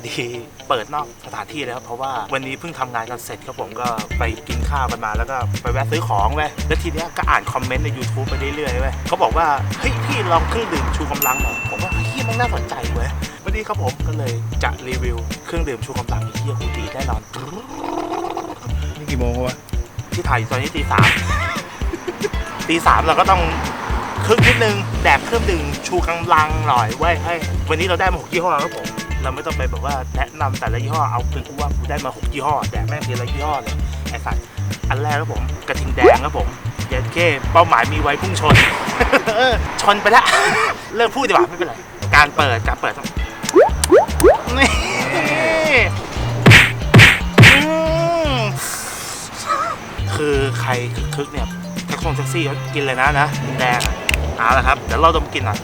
อดีเปิดนอกสถานที่เลยครับเพราะว่าวันนี้เพิ่งทำงานกันเสร็จครับผมก็ไปกินข้าวกันมาแล้วก็ไปแวะซื้อของเว้ยแล้วทีเนี้ยก็อ่านคอมเมนต์ใน YouTube ไปเรื่อยๆเว้ยเขาบอกว่าเฮ้ยพี่ลองเครื่องดื่มชูกำลังหน่อยผมว่าเฮ้ยมันน่าสนใจเว้ยวันนี้ครับผมก็เลยจะรีวิวเครื่องดื่มชูกำลังไอ้เหี้ยกูดีแน่นอนนี่กี่โมงวะที่ถ่ายอยู่ตอนนี้ตีสามตีสามเราก็ต้องคึกนิดนึงแดกเครื่องดื่มชูกำลังหน่อยเว้ยให้วันนี้เราได้มาหกยี่ห้อครับผม เราไม่ต้องไปแบบว่าแนะนำแต่ละยี่ห้อเอาคือกูว่ากูได้มาหกยี่ห้อแดกแม่งทีละยี่ห้อเลยไอ้สัตว์อันแรกครับผมกระทิงแดงครับผมเย็นเคเป้าหมายมีไว้พุ่งชนชนไปล้วเลิกพูดดีกว่าไม่เป็นไรการเปิดการเปิดต้องนี่คือใครคึกเนี่ยแท็กซี่แท็กซี่เขากินเลยนะนะแดงอะเอาละครับเดี๋ยวเราดมกลินอะ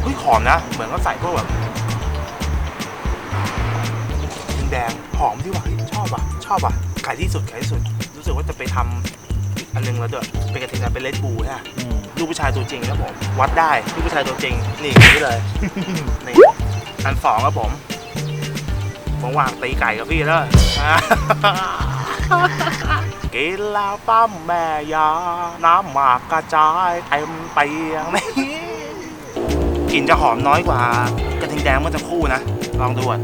เฮ้ยหอมนะ เหมือนเขาใส่พวกแบบ ดินแดงหอมที่หว่าชอบอะชอบอะขายที่สุดขายที่สุด รู้สึกว่าจะไปทำอีกอันนึงแล้วด้วยเป็นกระเทียมเป็นเลดบูฮะอืมลูกผู้ชายตัวจริงครับผมวัดได้ลูกผู้ชายตัวจริงนี่อย่างนี้เลย นี่อันสองครับผมผมวางตีไก่กับพี่แล้ว กินแล้วปั้มแม่ยา น้ำหมากกระจายเต็มเตียงนี่กลิ่นจะหอมน้อยกว่ากระทิงแดงเมื่อสักครู่นะ ลองดูอะ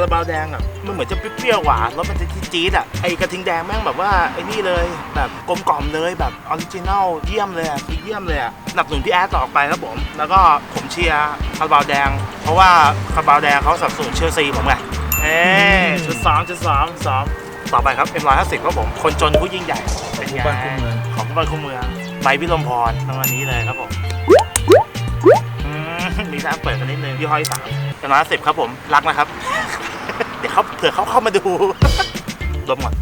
าราบาวแดงอะมันเหมือนจะเปรี้ยวๆหวานรสมันจะจี๊ดๆอะไอกระทิงแดงแม่งแบบว่าไอ้นี่เลยแบบกลมกล่อมเลยแบบออริจินัลเยี่ยมเลยอะคือเยี่ยมเลยอะสนับสนุนพี่แอดต่อไปครับผมแล้วก็ผมเชียร์คาราบาวแดง เพราะว่าคาราบาวแดงเขาสนับสนุนเชลซีผมไงเอ๊ชุดสองชุดสองสองต่อไปครับเอ็มร้อยห้าสิบครับผม คนจนผู้ยิ่งใหญ่เป็นไงบ้านคู่เมืองของบ้านคู่เมืองใบพิลมพรทั้งวันนี้เลยครับผมอืมมีน้ำเปิดกันนิดนึงยี่ห้อยสามเอ็มร้อยห้าสิบครับผม รักนะครับเดี๋ ยวเขาเผื่อเขาเข้ามาดูดมก่อน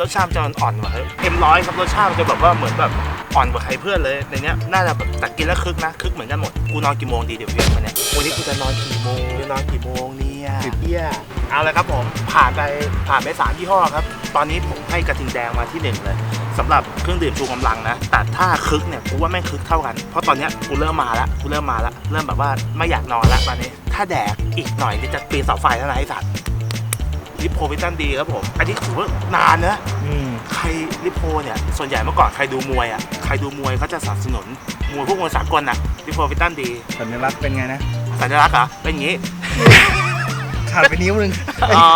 รสชาติมันจะอ่อนๆว่ะเฮ้ยเอ็มร้อยครับรสชาติมันจะแบบว่าเหมือนแบบอ่อนกว่าใครเพื่อนเลยในเนี้ยน่าจะแบบแต่กินแล้วคึกนะคึกเหมือนกันหมดกูนอนกี่โมงดีเดี๋ยวเวียนมาเนี่ยวันนี้กูจะนอนกี่โมงจะนอนกี่โมงเนี่ยสิบเฮียเอาเลยครับผมผ่านไปผ่านไปสามยี่ห้อครับ ตอนนี้ผมให้กระทิงแดงมาที่หนึ่งเลยสำหรับเครื่องดื่มชูกำลังนะ แต่ถ้าคึกเนี่ยกูว่าแม่งคึกเท่ากัน เพราะตอนเนี้ยกูเริ่มมาแล้วกูเริ่มมาแล้วเริ่มแบบว่าไม่อยากนอนแล้วตอนนี้ ถ้าแดกอีกหน่อยนี่จะปีนเสาไฟแล้วนะไอ้สัตว์ลิโพวิตันดีครับผม อันนี้ถือว่านานนะอืมใครลิโพเนี่ยส่วนใหญ่เมื่อก่อนใครดูมวยอะใครดูมวยเขาจะสนับสนุนมวยพวกมวยสากลน่ะลิโพวิตันดีสัญลักษณ์เป็นไงนะสัญลักษณ์เหรอเป็นอย่างงี้ขาดไปนิ้วหนึง อ๋อ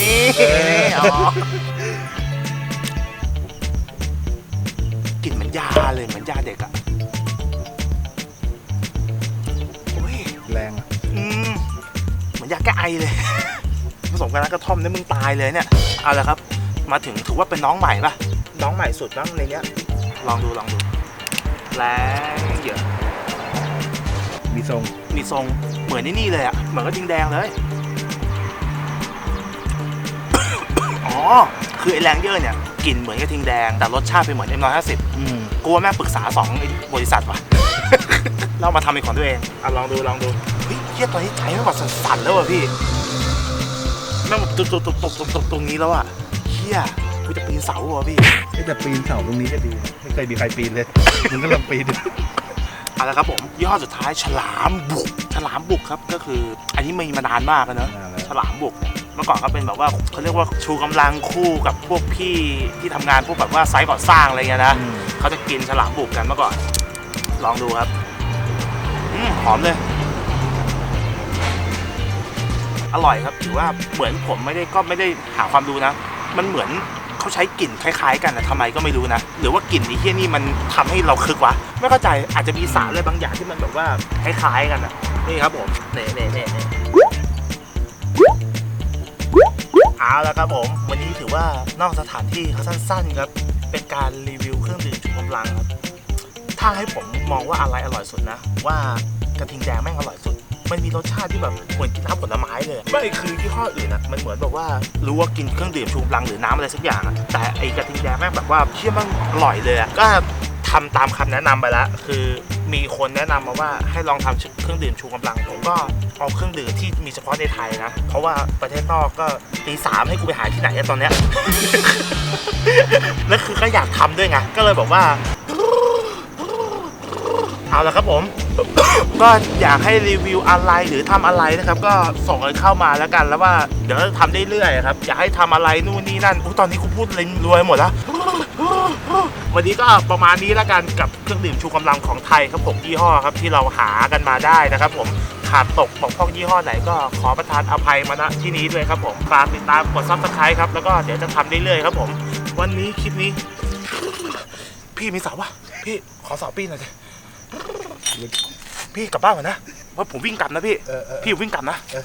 นี่นี่อ๋อ เหมือนยาเลยเหมือนยาเด็กอะโอ้ยแรงอะอืมเหมือนยาแก้ไอเลย ผสมกันแล้วกระท่อมนี่มึงตายเลยเนี่ยเอาละครับ มาถึงถือว่าเป็นน้องใหม่ปะน้องใหม่สุดบ้างในเนี้ย ลองดูลองดูแรงเยอะมีทรงมีทรงเหมือนนี่นี่เลยอะเหมือนก็จิงแดงเลย อ๋อ คือไอแรงเยอะเนี่ย กลิ่นเหมือนกระทิงแดง แต่รสชาติเป็นเหมือน M150 อืมกูว่าแม่งปรึกษาสองไอ้บริษัทว่ะ เรามาทำเป็นของตัวเองอะลองดูลองดูเฮ้ยเฮียตอนนี้ใจแม่งแบบสั่นๆแล้วว่ะพี่แม่งแบบตุบตุบตุบตุบตุบตุบตรงนี้แล้วอะเฮียกูจะปีนเสาว่ะพี่เอ้ยแต่ปีนเสาตรงนี้ก็ดี ไม่เคยมีใครปีนเลย มึงก็ลองปีน ดูเอาละครับผมยี่ห้อสุดท้ายฉลามบุก ฉลามบุกครับก็คือ อันนี้มีมานานมากแล้วเนอะมาแล้วฉลามบุกเนี่ยเมื่อก่อนเขาเป็นแบบว่าเขาเรียกว่าชูกำลังคู่กับพวกพี่ที่ทำงานพวกแบบว่าไซต์ก่อสร้างอะไรเงี้ยนะอืม เขาจะกินฉลามบุกกันเมื่อก่อน ลองดูครับอืมหอมเลย อร่อยครับถือว่าเหมือนผมไม่ได้ก็ไม่ได้หาความรู้นะ มันเหมือน เขาใช้กลิ่นคล้ายๆ กันนะทำไมก็ไม่รู้นะ หรือว่ากลิ่นไอ้เหี้ยนี่มันทำให้เราคึกวะ ไม่เข้าใจอาจจะมีสารอะไรบางอย่างที่มันแบบว่าคล้ายๆกันอะนี่ครับผมเน่เน่เน่เน่เอาละครับผม วันนี้ถือว่านอกสถานที่เขาสั้นๆครับ เป็นการรีวิวเครื่องดื่มชูกำลังครับ ถ้าให้ผมมองว่าอะไรอร่อยสุดนะ ว่ากระทิงแดงแม่งอร่อยสุด มันมีรสชาติที่แบบเหมือนกินน้ำผลไม้เลยไม่คือยี่ห้ออื่นอะมันเหมือนแบบว่ารู้ว่ากินเครื่องดื่มชูกำลังหรือน้ำอะไรสักอย่างอะแต่ไอกระทิงแดงแม่งแบบว่าเชื่อมันอร่อยเลยอะก็ทำตามคำแนะนำไปแล้วคือมีคนแนะนำมาว่าให้ลองทำเครื่องดื่มชูกำลังผมก็เอาเครื่องดื่มที่มีเฉพาะในไทยนะ เพราะว่าประเทศนอกก็ตีสามให้กูไปหาที่ไหนอะตอนเนี้ย แล้วคือก็อยากทำด้วยไงก็เลยบอกว่า เอาละครับผม ก็อยากให้รีวิวอะไรหรือทำอะไรนะครับ ก็ส่งกันเข้ามาแล้วกันแล้วว่าเดี๋ยวทำได้เรื่อยครับ อยากให้ทำอะไรนู่นนี่นั่นอตอนนี้กูพูดเลยรวยหมดแล้ววันนี้ก็ประมาณนี้แล้วกันกับเครื่องดื่มชูกำลังของไทยครับผมยี่ห้อครับที่เราหากันมาได้นะครับ ผมขาดตกบอกพร่องยี่ห้อไหนก็ขอประทานอภัยมาณที่นี้ด้วยครับผมฝากติดตามกดซับสไครต์ครับแล้วก็เดี๋ยวจะทำเรื่อยครับผม วันนี้คลิปนี้ พี่มีสาววะพี่ขอสาวปีหน่อยสิ พี่กลับบ้านก่อนนะว่าผมวิ่งกลับนะพี่ เออเออ พี่วิ่งกลับนะเออ